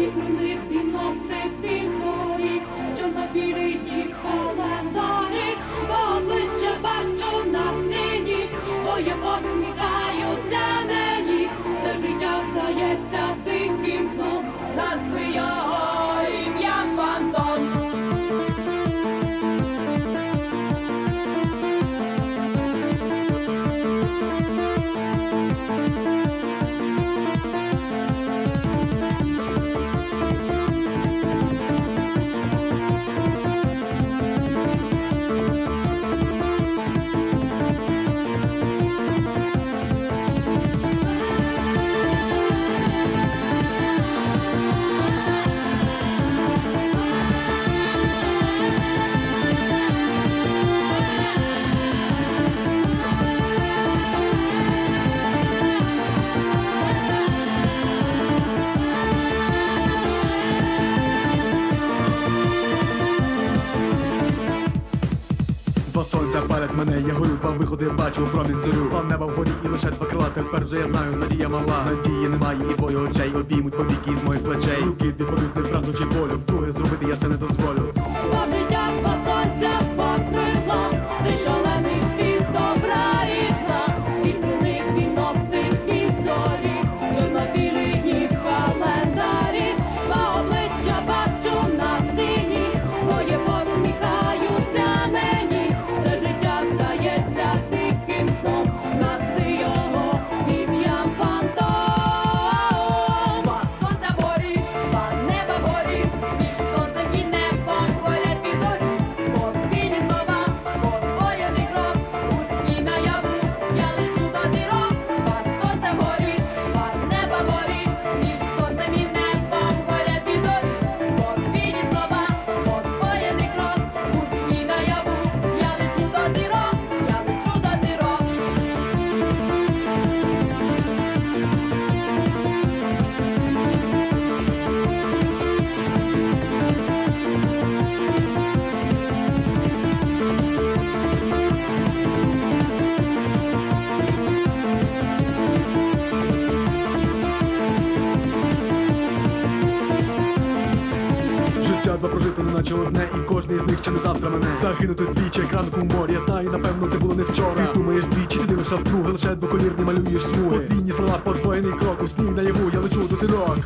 вітрини, твій ногти, твій зорі, чорно білий дні холодно. Два сонця палять мене, я горю, два виходи бачу, промінь зорю. Два неба вгорі і лише два крила, тепер вже я знаю, надія мала. Надії немає і твої очей, обіймуть побіки з моїх плечей. Руки відповідь неправду чи болю, вдруге зробити я це не дозволю. Кожний з них чи не завтра мене. Загинути двічі, як ранку морі. Я знаю, напевно, це було не вчора. Ти думаєш двічі, ти дивишся вдруге, лише двоколірні малюєш смуги. Подвійні слова, подвоєний крок, у сні наяву, я лечу до зірок.